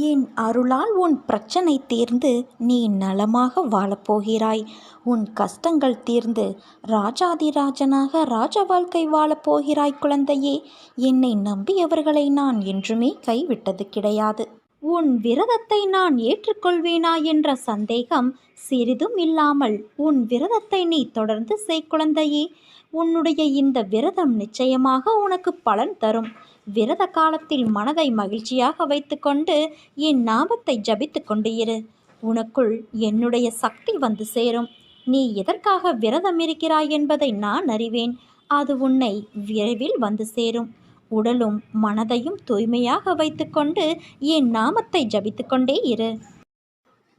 என் அருளால் உன் பிரச்சனை தீர்ந்து நீ நலமாக வாழப்போகிறாய்? உன் கஷ்டங்கள் தீர்ந்து ராஜாதிராஜனாக ராஜ வாழ்க்கை வாழப்போகிறாய் குழந்தையே. என்னை நம்பியவர்களை நான் என்றுமே கைவிட்டது கிடையாது. உன் விரதத்தை நான் ஏற்றுக்கொள்வேனா என்ற சந்தேகம் சிறிதும் இல்லாமல் உன் விரதத்தை நீ தொடர்ந்து செய் குழந்தையே. உன்னுடைய இந்த விரதம் நிச்சயமாக உனக்கு பலன் தரும். விரத காலத்தில் மனதை மகிழ்ச்சியாக வைத்துக்கொண்டு என் நாமத்தை ஜபித்து கொண்டு இரு. உனக்குள் என்னுடைய சக்தி வந்து சேரும். நீ எதற்காக விரதம் இருக்கிறாய் என்பதை நான் அறிவேன். அது உன்னை விரைவில் வந்து சேரும். உடலும் மனதையும் தூய்மையாக வைத்துக்கொண்டு என் நாமத்தை ஜபித்துக்கொண்டே இரு.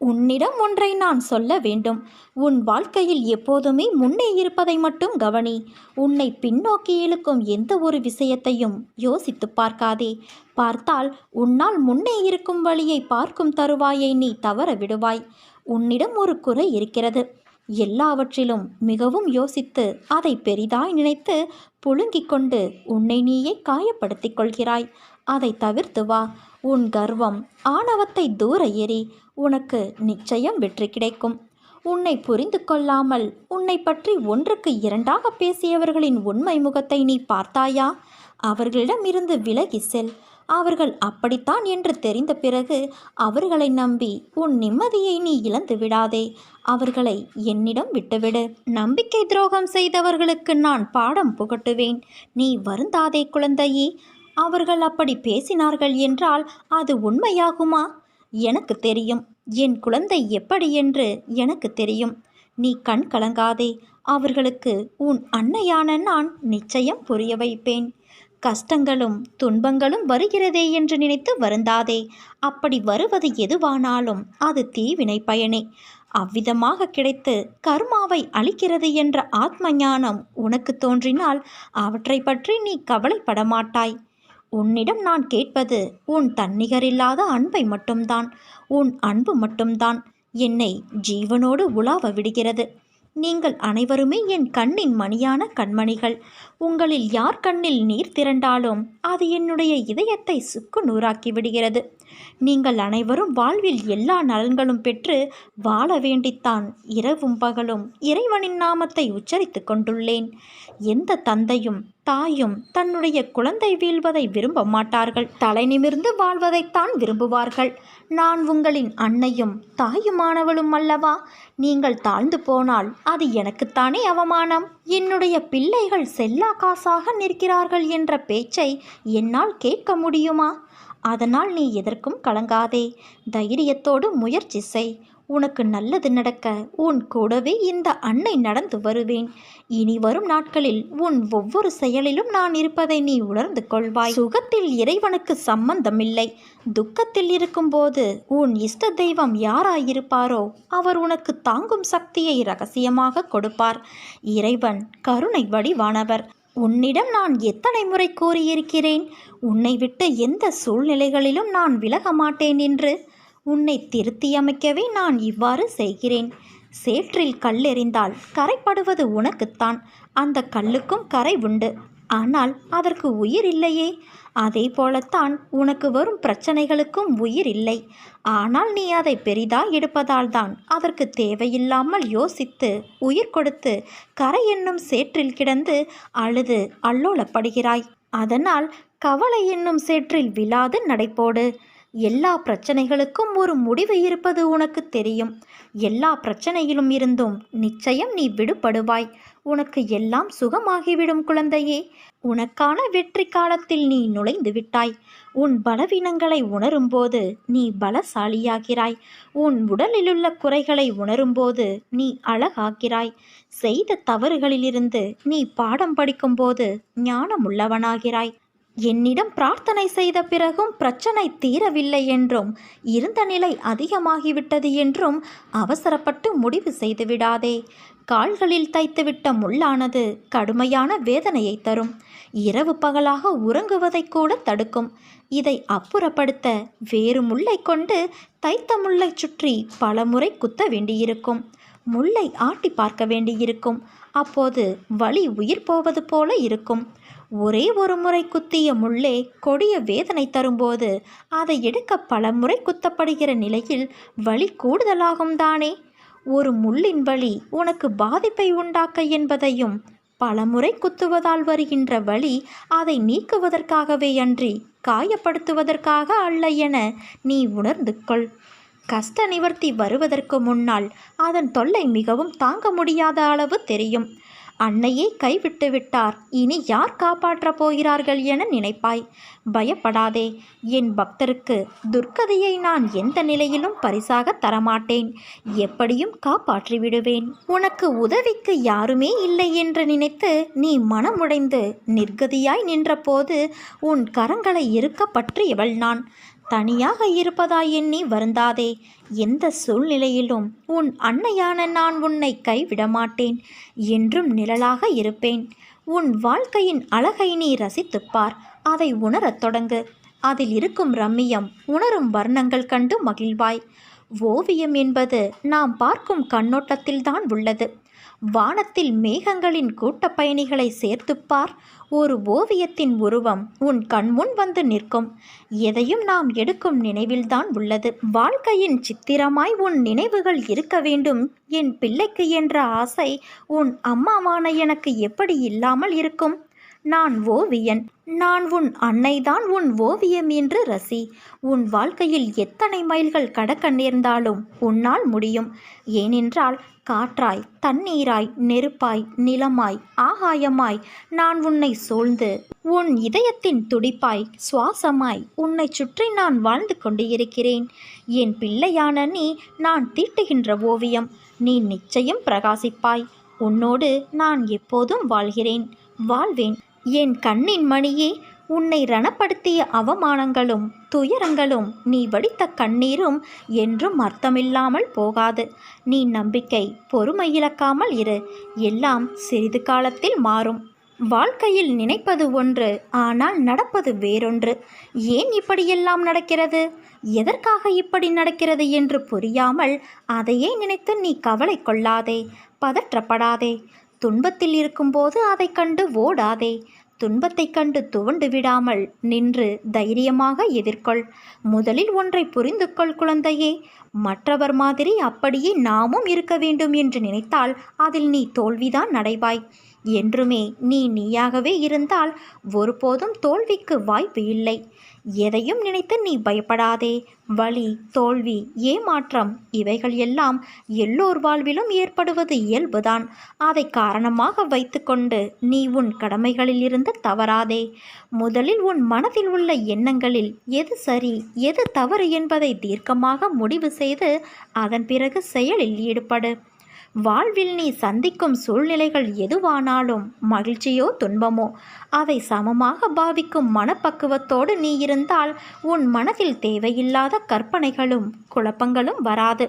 உன்னிடம் ஒன்றை நான் சொல்ல வேண்டும். உன் வாழ்க்கையில் எப்போதுமே முன்னே இருப்பதை மட்டும் கவனி. உன்னை பின்னோக்கி இழுக்கும் எந்த ஒரு விஷயத்தையும் யோசித்து பார்க்காதே. பார்த்தால் உன்னால் முன்னே இருக்கும் வழியை பார்க்கும் தருவாயை நீ தவற விடுவாய். உன்னிடம் ஒரு குறை இருக்கிறது. எல்லாவற்றிலும் மிகவும் யோசித்து அதை பெரிதாய் நினைத்து புழுங்கிக் கொண்டு உன்னை நீயே காயப்படுத்திக் கொள்கிறாய். அதை தவிர்த்து வா. உன் கர்வம் ஆணவத்தை தூர எறி உனக்கு நிச்சயம் வெற்றி கிடைக்கும். உன்னை புரிந்து கொள்ளாமல் உன்னை பற்றி ஒன்றுக்கு இரண்டாக பேசியவர்களின் உண்மை முகத்தை நீ பார்த்தாயா? அவர்களிடம் இருந்து விலகி செல். அவர்கள் அப்படித்தான் என்று தெரிந்த பிறகு அவர்களை நம்பி உன் நிம்மதியை நீ இழந்து விடாதே. அவர்களை என்னிடம் விட்டுவிடு. நம்பிக்கை துரோகம் செய்தவர்களுக்கு நான் பாடம் புகட்டுவேன். நீ வருந்தாதே குழந்தையே. அவர்கள் அப்படி பேசினார்கள் என்றால் அது உண்மையாகுமா? எனக்கு தெரியும். என் குழந்தை எப்படி என்று எனக்கு தெரியும். நீ கண் கலங்காதே. அவர்களுக்கு உன் அன்னையான நான் நிச்சயம் புரிய வைப்பேன். கஷ்டங்களும் துன்பங்களும் வருகிறதே என்று நினைத்து வருந்தாதே. அப்படி வருவது எதுவானாலும் அது தீவினை பயனே. அவ்விதமாக கிடைத்து கர்மாவை அளிக்கிறது என்ற ஆத்ம ஞானம் உனக்கு தோன்றினால் அவற்றை பற்றி நீ கவலைப்பட மாட்டாய் உன்னிடம் நான் கேட்பது உன் தன்னிகரில்லாத அன்பை மட்டும்தான். உன் அன்பு மட்டும்தான் என்னை ஜீவனோடு உலாவ விடுகிறது. நீங்கள் அனைவருமே என் கண்ணின் மணியான கண்மணிகள். உங்களில் யார் கண்ணில் நீர் திரண்டாலும் அது என்னுடைய இதயத்தை சுக்கு நூறாக்கி விடுகிறது. நீங்கள் அனைவரும் வாழ்வில் எல்லா நலன்களும் பெற்று வாழ வேண்டித்தான் இரவும் பகலும் இறைவனின் நாமத்தை உச்சரித்து கொண்டுள்ளேன். எந்த தந்தையும் தாயும் தன்னுடைய குழந்தை வீழ்வதை விரும்ப மாட்டார்கள். தலை நிமிர்ந்து வாழ்வதைத்தான் விரும்புவார்கள். நான் உங்களின் அன்னையும் தாயுமானவளும் அல்லவா? நீங்கள் தாழ்ந்து போனால் அது எனக்குத்தானே அவமானம்? என்னுடைய பிள்ளைகள் செல்லா காசாக நிற்கிறார்கள் என்ற பேச்சை என்னால் கேட்க முடியுமா? அதனால் நீ எதற்கும் கலங்காதே. தைரியத்தோடு முயற்சி செய். உனக்கு நல்லது நடக்க உன் கூடவே இந்த அன்னை நடந்து வருவேன். இனி வரும் நாட்களில் உன் ஒவ்வொரு செயலிலும் நான் இருப்பதை நீ உணர்ந்து கொள்வாய். சுகத்தில் இறைவனுக்கு சம்பந்தமில்லை. துக்கத்தில் இருக்கும்போது உன் இஷ்ட தெய்வம் யாராயிருப்பாரோ அவர் உனக்கு தாங்கும் சக்தியை ரகசியமாக கொடுப்பார். இறைவன் கருணை வடிவானவர். உன்னிடம் நான் எத்தனை முறை கூறியிருக்கிறேன்? உன்னை விட்டு எந்த சூழ்நிலைகளிலும் நான் விலக மாட்டேன் என்று உன்னை திருத்தியமைக்கவே நான் இவ்வாறு செய்கிறேன். சேற்றில் கல்லெறிந்தால் கரைப்படுவது உனக்குத்தான். அந்த கல்லுக்கும் கரை உண்டு. ஆனால் அதற்கு உயிர் இல்லையே. அதே போலத்தான் உனக்கு வரும் பிரச்சனைகளுக்கும் உயிர் இல்லை. ஆனால் நீ அதை பெரிதாய் எடுப்பதால் தான் அதற்கு தேவையில்லாமல் யோசித்து உயிர் கொடுத்து கரை என்னும் சேற்றில் கிடந்து அழுது அல்லோலப்படுகிறாய். அதனால் கவலை என்னும் சேற்றில் விழாது நடைபோடு எல்லா பிரச்சனைகளுக்கும் ஒரு முடிவு இருப்பது உனக்கு தெரியும். எல்லா பிரச்சனையிலும் இருந்தும் நிச்சயம் நீ விடுபடுவாய். உனக்கு எல்லாம் சுகமாகிவிடும் குழந்தையே. உனக்கான வெற்றி காலத்தில் நீ நுழைந்து விட்டாய். உன் பலவீனங்களை உணரும்போது நீ பலசாலியாகிறாய். உன் உடலிலுள்ள குறைகளை உணரும்போது நீ அழகாகிறாய். செய்த தவறுகளிலிருந்து நீ பாடம் படிக்கும்போது ஞானமுள்ளவனாகிறாய். என்னிடம் பிரார்த்தனை செய்த பிறகும் பிரச்சனை தீரவில்லை என்றும் இருந்த நிலை அதிகமாகிவிட்டது என்றும் அவசரப்பட்டு முடிவு செய்துவிடாதே கால்களில் தைத்துவிட்ட முள்ளானது கடுமையான வேதனையை தரும். இரவு பகலாக உறங்குவதை கூட தடுக்கும். இதை அப்புறப்படுத்த வேறு முல்லை கொண்டு தைத்த முல்லை சுற்றி பல முறை குத்த வேண்டியிருக்கும். முல்லை ஆட்டி பார்க்க வேண்டியிருக்கும். அப்போது வலி உயிர் போவது போல இருக்கும். ஒரே ஒரு முறை குத்திய முள்ளே கொடிய வேதனை தரும்போது அதை எடுக்க பல முறை குத்தப்படுகிற நிலையில் வலி கூடுதலாகும் தானே? ஒரு முள்ளின் வலி உனக்கு பாதிப்பை உண்டாக்க என்பதையும் பலமுறை குத்துவதால் வருகின்ற வழி அதை நீக்குவதற்காகவே அன்றி காயப்படுத்துவதற்காக அல்ல என நீ உணர்ந்து கொள். கஷ்ட நிவர்த்தி வருவதற்கு முன்னால் அதன் தொல்லை மிகவும் தாங்க முடியாத அளவு தெரியும். அன்னையே கைவிட்டு விட்டார். இனி யார் காப்பாற்றப் போகிறார்கள் என நினைப்பாய். பயப்படாதே. என் பக்தருக்கு துர்க்கதையை நான் எந்த நிலையிலும் பரிசாக தரமாட்டேன். எப்படியும் காப்பாற்றி விடுவேன். உனக்கு உதவிக்கு யாருமே இல்லை என்று நினைத்து நீ மனமுடைந்து நிர்கதியாய் நின்றபோது உன் கரங்களை இருக்க பற்றியவள் நான். தனியாக இருப்பதாய் எண்ணி வருந்தாதே. எந்த சூழ்நிலையிலும் உன் அன்னையான நான் உன்னை கைவிட மாட்டேன் என்றும் நிழலாக இருப்பேன். உன் வாழ்க்கையின் அழகை நீ ரசித்துப்பார் அதை உணரத் தொடங்கு. அதில் இருக்கும் ரம்மியம் உணரும் வர்ணங்கள் கண்டு மகிழ்வாய். ஓவியம் என்பது நாம் பார்க்கும் கண்ணோட்டத்தில்தான் உள்ளது. வானத்தில் மேகங்களின் கூட்டப் பயணிகளை சேர்த்துப்பார். ஒரு ஓவியத்தின் உருவம் உன் கண்முன் வந்து நிற்கும். எதையும் நாம் எடுக்கும் நினைவில்தான் உள்ளது. வாழ்க்கையின் சித்திரமாய் உன் நினைவுகள் இருக்க வேண்டும். என் பிள்ளைக்கு என்ற ஆசை உன் அம்மாவான எனக்கு எப்படி இல்லாமல் இருக்கும்? நான் ஓவியன். நான் உன் அன்னைதான் உன் ஓவியம் என்று ரசி. உன் வாழ்க்கையில் எத்தனை மைல்கள் கடக்க நேர்ந்தாலும் உன்னால் முடியும். ஏனென்றால் காற்றாய் தண்ணீராய் நெருப்பாய் நிலமாய் ஆகாயமாய் நான் உன்னை சூழ்ந்து உன் இதயத்தின் துடிப்பாய் சுவாசமாய் உன்னை சுற்றி நான் வாழ்ந்து கொண்டு இருக்கிறேன் என் பிள்ளையான நீ நான் தீட்டுகின்ற ஓவியம் நீ நிச்சயம் பிரகாசிப்பாய். உன்னோடு நான் எப்போதும் வாழ்கிறேன். வாழ்வேன். என் கண்ணின் மணியே உன்னை ரணப்படுத்திய அவமானங்களும் துயரங்களும் நீ வடித்த கண்ணீரும் என்றும் அர்த்தமில்லாமல் போகாது. நீ நம்பிக்கை பொறுமை இழக்காமல் இரு. எல்லாம் சிறிது காலத்தில் மாறும். வாழ்க்கையில் நினைப்பது ஒன்று ஆனால் நடப்பது வேறொன்று. ஏன் இப்படியெல்லாம் நடக்கிறது? எதற்காக இப்படி நடக்கிறது என்று புரியாமல் அதையே நினைத்து நீ கவலை கொள்ளாதே பதற்றப்படாதே. துன்பத்தில் இருக்கும்போது அதை கண்டு ஓடாதே. துன்பத்தைக் கண்டு துவண்டு விடாமல் நின்று தைரியமாக எதிர்கொள். முதலில் ஒன்றை புரிந்து கொள் குழந்தையே. மற்றவர் மாதிரி அப்படியே நாமும் இருக்க வேண்டும் என்று நினைத்தால் அதில் நீ தோல்விதான் நடைபாய் என்றுமே நீ நீயாகவே இருந்தால் ஒருபோதும் தோல்விக்கு வாய்ப்பு இல்லை. எதையும் நினைத்து நீ பயப்படாதே. வலி தோல்வி ஏமாற்றம் இவைகள் எல்லாம் எல்லோர் வாழ்விலும் ஏற்படுவது இயல்புதான். அதை காரணமாக வைத்துக்கொண்டு நீ உன் கடமைகளில் இருந்து தவறாதே. முதலில் உன் மனதில் உள்ள எண்ணங்களில் எது சரி எது தவறு என்பதை தீர்க்கமாக முடிவு செய்து அதன் பிறகு செயலில் ஈடுபடு. வாழ்வில் நீ சந்திக்கும் சூழ்நிலைகள் எதுவானாலும் மகிழ்ச்சியோ துன்பமோ அவை சமமாக பாவிக்கும் மனப்பக்குவத்தோடு நீ இருந்தால் உன் மனதில் தேவையில்லாத கற்பனைகளும் குழப்பங்களும் வராது.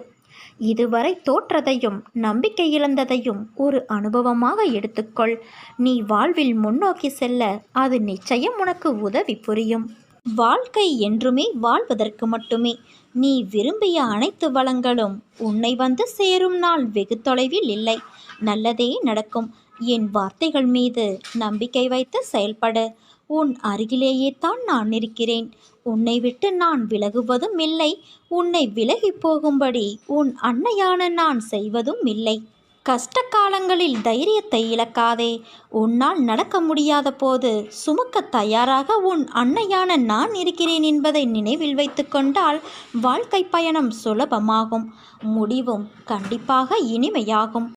இதுவரை தோற்றதையும் நம்பிக்கை இழந்ததையும் ஒரு அனுபவமாக எடுத்துக்கொள். நீ வாழ்வில் முன்னோக்கி செல்ல அது நிச்சயம் உனக்கு உதவி புரியும். வாழ்க்கை என்றுமே வாழ்வதற்கு மட்டுமே. நீ விரும்பிய அனைத்து வளங்களும் உன்னை வந்து சேரும் நாள் வெகு தொலைவில் இல்லை. நல்லதே நடக்கும். என் வார்த்தைகள் மீது நம்பிக்கை வைத்து செயல்படு. உன் அருகிலேயே தான் நான் இருக்கிறேன். உன்னை விட்டு நான் விலகுவதும் இல்லை. உன்னை விலகி போகும்படி உன் அன்னையான நான் செய்வதும் இல்லை. கஷ்ட காலங்களில் தைரியத்தை இழக்காதே. உன்னால் நடக்க முடியாத போது சுமக்க தயாராக உன் அன்னையான நான் இருக்கிறேன் என்பதை நினைவில் வைத்து கொண்டால் வாழ்க்கை பயணம் சுலபமாகும். முடிவும் கண்டிப்பாக இனிமையாகும்.